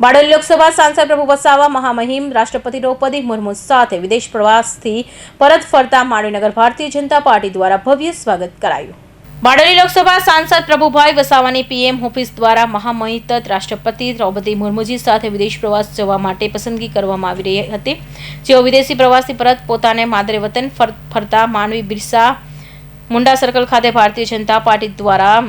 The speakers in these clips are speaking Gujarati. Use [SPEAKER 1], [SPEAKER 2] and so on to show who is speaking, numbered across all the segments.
[SPEAKER 1] બારડોલી લોકસભા સાંસદ પ્રભુ વસાવા, મહામહિમ રાષ્ટ્રપતિ દ્રૌપદી મુર્મુ સાથે વિદેશ પ્રવાસથી પરત ફરતા માળીનગર ભારતીય જનતા પાર્ટી દ્વારા ભવ્ય સ્વાગત કરાયું. બારડોલી લોકસભા સાંસદ પ્રભુભાઈ વસાવાની પીએમ ઓફિસ દ્વારા મહામહિત રાષ્ટ્રપતિ દ્રૌપદી મુર્મુજી સાથે વિદેશ પ્રવાસ જવા માટે પસંદગી કરવામાં આવી રહી હતી. જેઓ વિદેશી પ્રવાસથી પરત પોતાને માદરે વતન ફર- ફરતા માનવી બિરસા મુંડા સર્કલ ખાતે ભારતીય જનતા પાર્ટી દ્વારા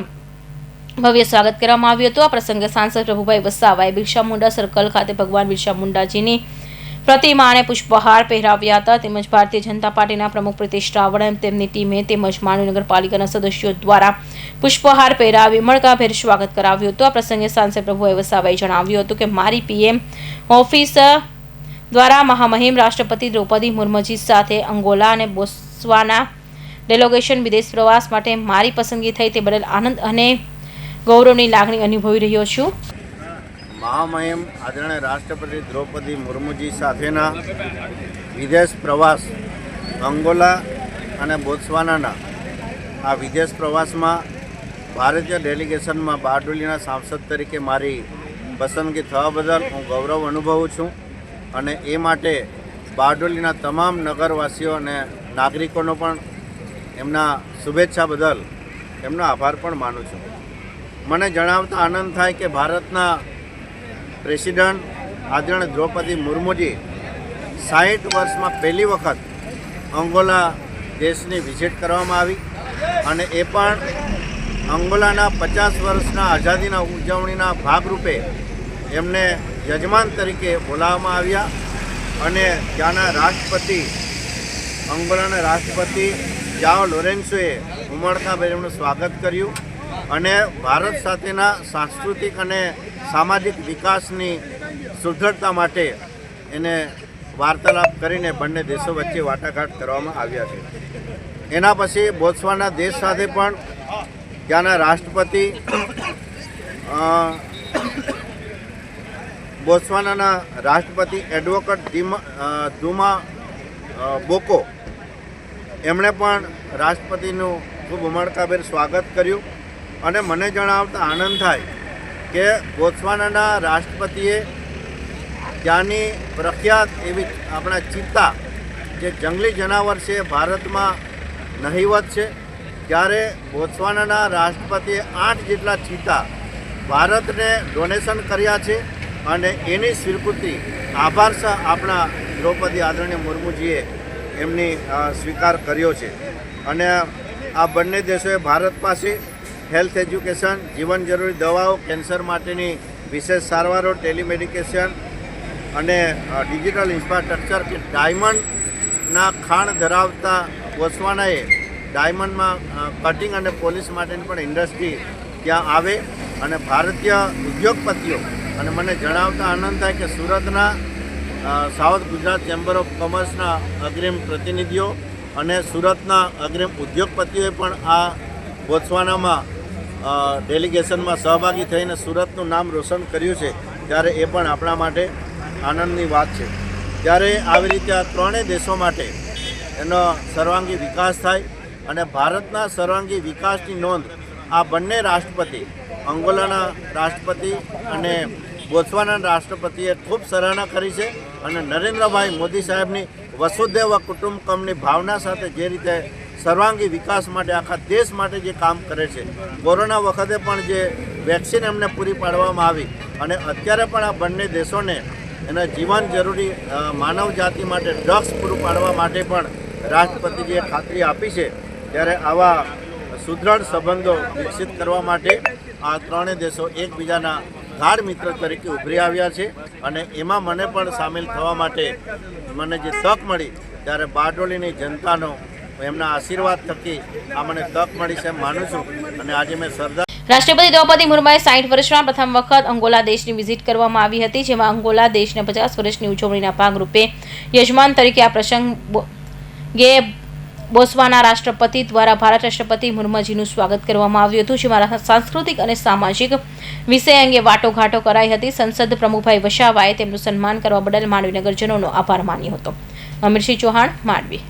[SPEAKER 1] ભવ્ય સ્વાગત કરવામાં આવ્યું હતું. આ પ્રસંગે સાંસદ પ્રભુભાઈ વસાવાએ બિરસા મુંડા સર્કલ ખાતે ભગવાન બિરસા મુંડાજીની પ્રતિમાને પુષ્પહાર પહેરાવ્યા હતા. તેમજ ભારતીય જનતા પાર્ટીના પ્રમુખ પ્રિતેશ રાવળ તેમની ટીમે તેમજ માંડવી નગરપાલિકાના સદસ્યો દ્વારા પુષ્પહાર પહેરાવી ઉમળકાભેર સ્વાગત કરાવ્યું હતું. આ પ્રસંગે સાંસદ પ્રભુભાઈ વસાવાએ જણાવ્યું હતું કે, મારી પીએમ ઓફિસ દ્વારા મહામહિમ રાષ્ટ્રપતિ દ્રૌપદી મુર્મુજી સાથે અંગોલા અને બોસ્વાના ડેલોગેશન વિદેશ પ્રવાસ માટે મારી પસંદગી થઈ તે બદલ આનંદ અને ગૌરવની લાગણી અનુભવી રહ્યો છું.
[SPEAKER 2] મહામહિમ આદરણીય રાષ્ટ્રપતિ દ્રૌપદી મુર્મુજી સાથેના વિદેશ પ્રવાસ, અંગોલા અને બોત્સવાનાના આ વિદેશ પ્રવાસમાં ભારતીય ડેલિગેશનમાં બારડોલીના સાંસદ તરીકે મારી પસંદગી થવા બદલ હું ગૌરવ અનુભવું છું અને એ માટે બારડોલીના તમામ નગરવાસીઓ અને નાગરિકોનો પણ એમના શુભેચ્છા બદલ એમનો આભાર પણ માનું છું. મને જણાવતા આનંદ થાય કે ભારતના પ્રેસિડન્ટ આદરણીય દ્રૌપદી મુર્મુજી સાહીઠ વર્ષમાં પહેલી વખત અંગોલા દેશની વિઝિટ કરવામાં આવી અને એ પણ અંગોલાના પચાસ વર્ષના આઝાદીના ઉજવણીના ભાગરૂપે એમને યજમાન તરીકે બોલાવવામાં આવ્યા અને ત્યાંના રાષ્ટ્રપતિ, અંગોલાના રાષ્ટ્રપતિ જાઓ લોરેન્સોએ ઉમળકાભેર એમનું સ્વાગત કર્યું. અને ભારત સાથેના સાંસ્કૃતિક અને સામાજિક વિકાસની સુદૃઢતા માટે એને વાર્તાલાપ કરીને બંને દેશો વચ્ચે વાટાઘાટ કરવામાં આવ્યા છે. એના પછી બોત્સવાના દેશ સાથે પણ ત્યાંના રાષ્ટ્રપતિ બોત્સવાનાના રાષ્ટ્રપતિ એડવોકેટ ધુમા બોકો. એમણે પણ રાષ્ટ્રપતિનું ખૂબ ઉમળકાભેર સ્વાગત કર્યું. અને મને જણાવતા આનંદ થાય કે બોત્સવાનાના રાષ્ટ્રપતિએ ત્યાંની પ્રખ્યાત એવી આપણા ચિત્તા જે જંગલી જનાવર છે ભારતમાં નહિવત છે. ત્યારે બોત્સવાનાના રાષ્ટ્રપતિએ આઠ જેટલા ચિત્તા ભારતને ડોનેશન કર્યા છે અને એની સ્વીકૃતિ આભાર આપણા દ્રૌપદી આદરણીય મુર્મુજીએ એમની સ્વીકાર કર્યો છે. અને આ બંને દેશોએ ભારત પાસે હેલ્થ એજ્યુકેશન, જીવન જરૂરી દવાઓ, કેન્સર માટેની વિશેષ સારવારો, ટેલિમેડિકેશન અને ડિજિટલ ઇન્ફ્રાસ્ટ્રક્ચર કે ડાયમંડના ખાણ ધરાવતા બોત્સવાનાએ ડાયમંડમાં કટિંગ અને પોલીસ માટેની પણ ઇન્ડસ્ટ્રી ત્યાં આવે અને ભારતીય ઉદ્યોગપતિઓ અને મને જણાવતા આનંદ થાય કે સુરતના સાઉથ ગુજરાત ચેમ્બર ઓફ કોમર્સના અગ્રિમ પ્રતિનિધિઓ અને સુરતના અગ્રિમ ઉદ્યોગપતિઓએ પણ આ બોત્સવાનામાં ડેલિગેશનમાં સહભાગી થઈને સુરતનું નામ રોશન કર્યું છે, ત્યારે એ પણ આપણા માટે આનંદની વાત છે. ત્યારે આવી રીતે આ ત્રણેય દેશો માટે એનો સર્વાંગી વિકાસ થાય અને ભારતના સર્વાંગી વિકાસની નોંધ આ બંને રાષ્ટ્રપતિ, અંગોલાના રાષ્ટ્રપતિ અને બોત્સવાના રાષ્ટ્રપતિએ ખૂબ સરાહના કરી છે અને નરેન્દ્રભાઈ મોદી સાહેબની વસુદેવ કુટુંબકમની ભાવના સાથે જે રીતે સર્વાંગી વિકાસ માટે, આખા દેશ માટે જે કામ કરે છે. કોરોના વખતે પણ જે વેક્સિન એમને પૂરી પાડવામાં આવી અને અત્યારે પણ આ બંને દેશોને એના જીવન જરૂરી માનવ જાતિ માટે ડ્રગ્સ પૂરું પાડવા માટે પણ રાષ્ટ્રપતિજીએ ખાતરી આપી છે. ત્યારે આવા સુદૃઢ સંબંધો વિકસિત કરવા માટે આ ત્રણેય દેશો એકબીજાના ગાઢ મિત્ર તરીકે ઉભરી આવ્યા છે અને એમાં મને પણ સામેલ થવા માટે મને જે તક મળી, ત્યારે બારડોલીની જનતાનો એમના આશીર્વાદ થકી આ મને તક મળી છે માનું છું. અને આજે મેં સરદાર
[SPEAKER 1] રાષ્ટ્રપતિ દ્રૌપદી મુર્મુએ સાઠ વર્ષમાં પ્રથમ વખત અંગોલા દેશની વિઝિટ કરવામાં આવી હતી, જેમાં અંગોલા દેશના પચાસ વર્ષની ઉજવણીના ભાગરૂપે યજમાન તરીકે આ પ્રસંગે બોસ્વાના રાષ્ટ્રપતિ દ્વારા ભારત રાષ્ટ્રપતિ મુર્મુજીનું સ્વાગત કરવામાં આવ્યું હતું, જેમાં સાંસ્કૃતિક અને સામાજિક વિષય અંગે વાટોઘાટો કરાઈ હતી. સંસદ પ્રમુખભાઈ વસાવાએ તેમનું સન્માન કરવા બદલ માંડવી નગરજનોનો આભાર માન્યો હતો. અમીરસિંહ ચૌહાણ, માંડવી.